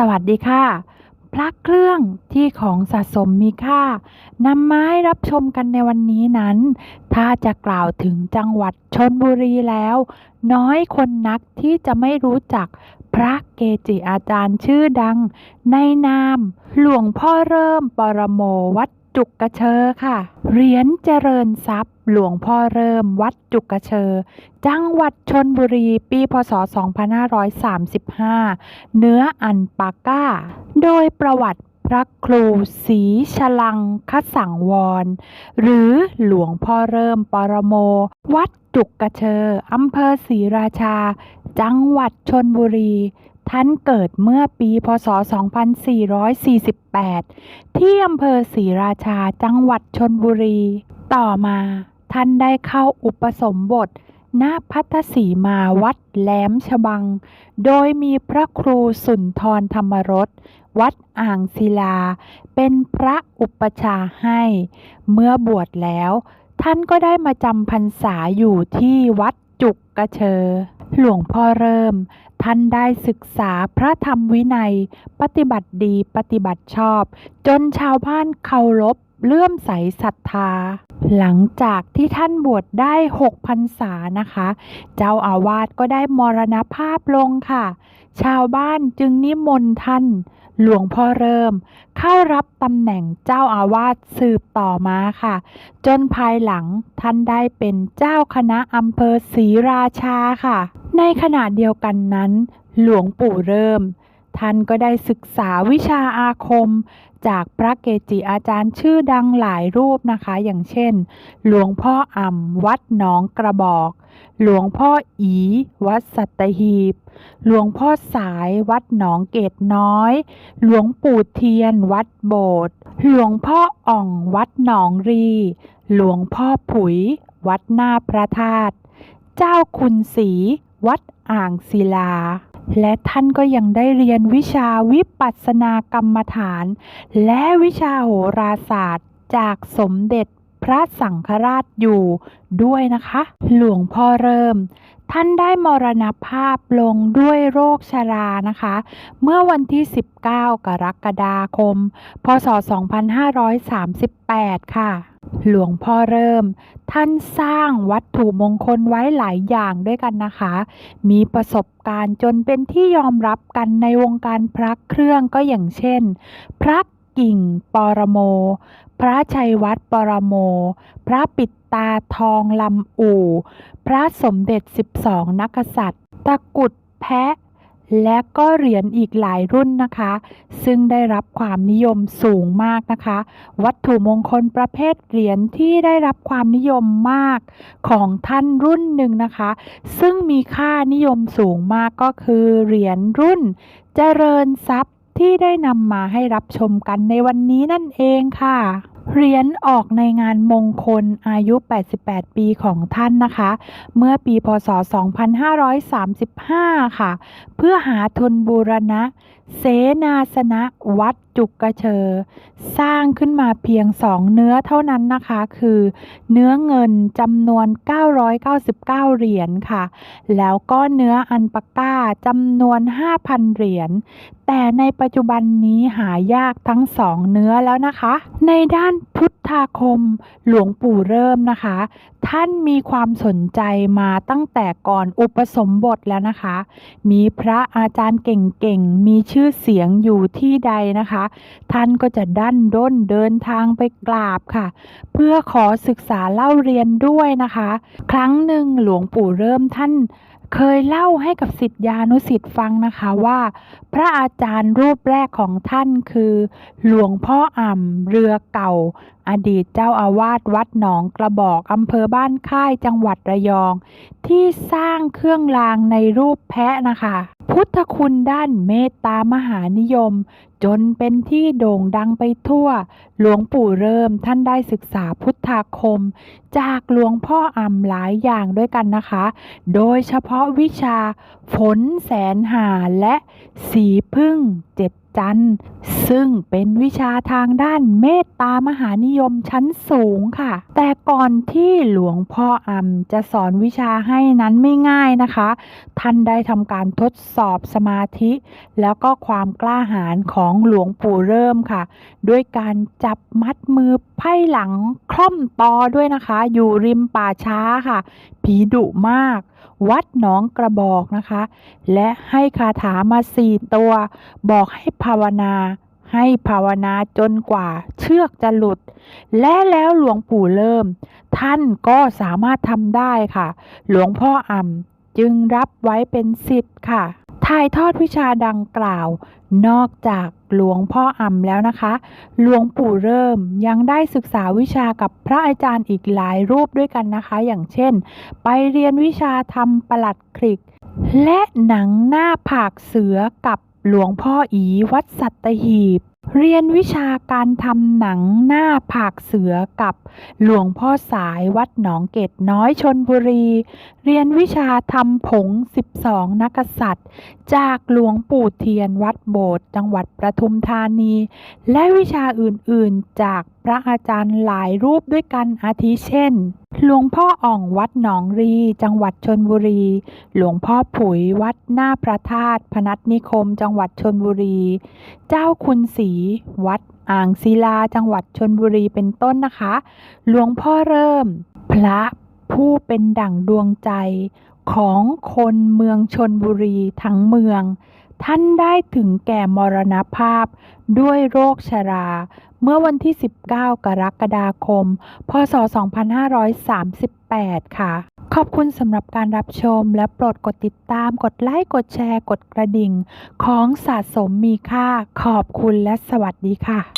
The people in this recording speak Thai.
สวัสดีค่ะ พระเครื่องที่ของสะสมมีค่านำมาให้รับชมกันในวันนี้นั้น ถ้าจะกล่าวถึงจังหวัดชนบุรีแล้ว น้อยคนนักที่จะไม่รู้จักพระเกจิอาจารย์ชื่อดัง ในนาม หลวงพ่อเริ่มปรโมวัดจุกกระเชอค่ะ เหรียญเจริญทรัพย์ หลวงพ่อเริ่มวัดจุกกระเชอ จังหวัดชนบุรี ปีพศ 2535 เนื้ออันปาก้า โดยประวัติพระครูศรีฉลังคสังวร หรือหลวงพ่อเริ่มปรโม วัดจุกกระเชออำเภอศรีราชา จังหวัดชนบุรี ท่านเกิดเมื่อปีพศ 2448 ที่อำเภอศรีราชาจังหวัดชนบุรี ต่อมาท่านได้เข้าอุปสมบท ณ พัทสีมาวัดแหลมฉบัง โดยมีพระครูสุนทรธรรมรส วัดอ่างศิลา เป็นพระอุปชาให้ เมื่อบวชแล้ว ท่านก็ได้มาจำพรรษาอยู่ที่วัดจุกกระเชอ หลวงพ่อเริ่ม ท่านได้ศึกษาพระธรรมวินัย ปฏิบัติดีปฏิบัติชอบ จนชาวบ้านเคารพเลื่อมใสศรัทธา หลังจากที่ท่านบวชได้หกพรรษานะคะ เจ้าอาวาสก็ได้มรณภาพลงค่ะ ชาวบ้านจึงนิมนต์ท่าน หลวงพ่อเริ่ม เข้ารับตำแหน่งเจ้าอาวาสสืบต่อมาค่ะ จนภายหลังท่านได้เป็นเจ้าคณะอำเภอศรีราชาค่ะ ในขณะเดียวกันนั้น หลวงปู่เริ่ม ท่านก็ได้ศึกษาวิชาอาคม จากพระเกจิอาจารย์ชื่อดังหลายรูปนะคะ อย่างเช่น หลวงพ่ออ่ำวัดหนองกระบอก หลวงพ่ออี วัดสัตหีบ หลวงพ่อสายวัดหนองเกตน้อย หลวงปู่เทียนวัดโบสถ์หลวงพ่ออ่องวัดหนองรี หลวงพ่อผุย วัดหน้าพระธาตุเจ้าคุณศรีวัดอ่างศิลา และท่านก็ยังได้เรียนวิชาวิปัสสนากรรมฐาน และวิชาโหราศาสตร์จากสมเด็จพระสังฆราชอยู่ด้วยนะคะ หลวงพ่อเริ่ม ท่านได้มรณภาพลงด้วยโรคชรานะคะ เมื่อวันที่ 19 กรกฎาคม พศ 2538 ค่ะ หลวงพ่อเริ่ม ท่านสร้างวัตถุมงคลไว้หลายอย่างด้วยกันนะคะ มีประสบการณ์จนเป็นที่ยอมรับกันในวงการพระเครื่องก็อย่างเช่น พระกิ่งปรโม พระชัยวัดปรโม พระปิดตาทองลำอู่ พระสมเด็จ 12 นักษัตริย์ ตะกุดแพะ และก็เหรียญอีกหลายรุ่นนะคะ ซึ่งได้รับความนิยมสูงมากนะคะ วัตถุมงคลประเภทเหรียญที่ได้รับความนิยมมากของท่านรุ่นหนึ่งนะคะ ซึ่งมีค่านิยมสูงมากก็คือเหรียญรุ่น เจริญทรัพย์ที่ได้นำมาให้รับชมกันในวันนี้นั่นเองค่ะ เหรียญออกในงานมงคลอายุ 88 ปีของท่านนะคะ เมื่อปีพศ 2535 ค่ะ เพื่อหาทุนบูรณะ เสนาสนะวัดจุกกระเชอ สร้างขึ้นมาเพียงสองเนื้อเท่านั้นนะคะ คือเนื้อเงินจำนวน 999 เหรียญค่ะ แล้วก็เนื้ออันปาก้าจำนวน 5,000 เหรียญแต่ในปัจจุบันนี้หายากทั้งสองเนื้อแล้วนะคะ ในด้านพุทธาคมหลวงปู่เริ่มนะคะ ท่านมีความสนใจมาตั้งแต่ก่อนอุปสมบทแล้วนะคะ มีพระอาจารย์เก่งๆมีชื่อื่อเสียงอยู่ที่ใดนะคะ ท่านก็จะดันด้นเดินทางไปกราบค่ะ เพื่อขอศึกษาเล่าเรียนด้วยนะคะ ครั้งหนึ่งหลวงปู่เริ่มท่านเคยเล่าให้กับสิทธิานุสิทธิ์ฟังนะคะว่า พระอาจารย์รูปแรกของท่านคือ หลวงพ่ออ่ำเรือเก่า อดีตเจ้าอาวาสวัดหนองกระบอกอำเภอบ้านค่ายจังหวัดระยอง ที่สร้างเครื่องรางในรูปแพะนะคะ พุทธคุณด้านเมตตามหานิยม จนเป็นที่โด่งดังไปทั่ว หลวงปู่เริ่มท่านได้ศึกษาพุทธาคม จากหลวงพ่ออ่ำหลายอย่างด้วยกันนะคะ โดยเฉพาะวิชาฝนแสนหาและสีพึ่งเจ็ดจันทร์ ซึ่งเป็นวิชาทางด้านเมตตามหานิยมชั้นสูงค่ะ แต่ก่อนที่หลวงพ่ออำจะสอนวิชาให้นั้นไม่ง่ายนะคะ ท่านได้ทำการทดสอบสมาธิ แล้วก็ความกล้าหาญของหลวงปู่เริ่มค่ะ ด้วยการจับมัดมือไพ่หลังคล่อมตอด้วยนะคะ อยู่ริมป่าช้าค่ะ ผีดุมาก วัดหนองกระบอกนะคะ และให้คาถามาสี่ตัว บอกให้ภาวนาให้ภาวนาจนกว่าเชือกจะหลุด และแล้วหลวงปู่เริ่ม ท่านก็สามารถทำได้ค่ะ หลวงพ่ออ่ำจึงรับไว้เป็นสิทธิ์ค่ะ ถ่ายทอดวิชาดังกล่าว นอกจากหลวงพ่ออ่ำแล้วนะคะ หลวงปู่เริ่มยังได้ศึกษาวิชากับพระอาจารย์อีกหลายรูปด้วยกันนะคะ อย่างเช่น ไปเรียนวิชาทำประหลัดคลิก และหนังหน้าผากเสือกับหลวงพ่ออีวัดสัตหีบ เรียนวิชาการทำหนังหน้าผากเสือกับหลวงพ่อสายวัดหนองเกตน้อยชนบุรี เรียนวิชาทำผง 12 นักษัตริย์ จากหลวงปู่เทียนวัดโบสถ์จังหวัดประทุมธานี และวิชาอื่นๆ จากพระอาจารย์หลายรูปด้วยกันอาทิเช่น หลวงพ่ออ่องวัดหนองรี จังหวัดชนบุรี หลวงพ่อผุยวัดหน้าพระธาตุพนัสนิคม จังหวัดชนบุรี เจ้าคุณศรีวัดอ่างศิลาจังหวัดชนบุรีเป็นต้นนะคะ หลวงพ่อเริ่ม พระผู้เป็นดั่งดวงใจของคนเมืองชนบุรีทั้งเมือง ท่านได้ถึงแก่มรณภาพด้วยโรคชรา เมื่อวันที่ 19 กรกฎาคม พศ 2538 ค่ะ ขอบคุณสำหรับการรับชมและโปรดกดติดตาม กดไลค์ กดแชร์ กดกระดิ่ง ของสะสมมีค่า ขอบคุณและสวัสดีค่ะ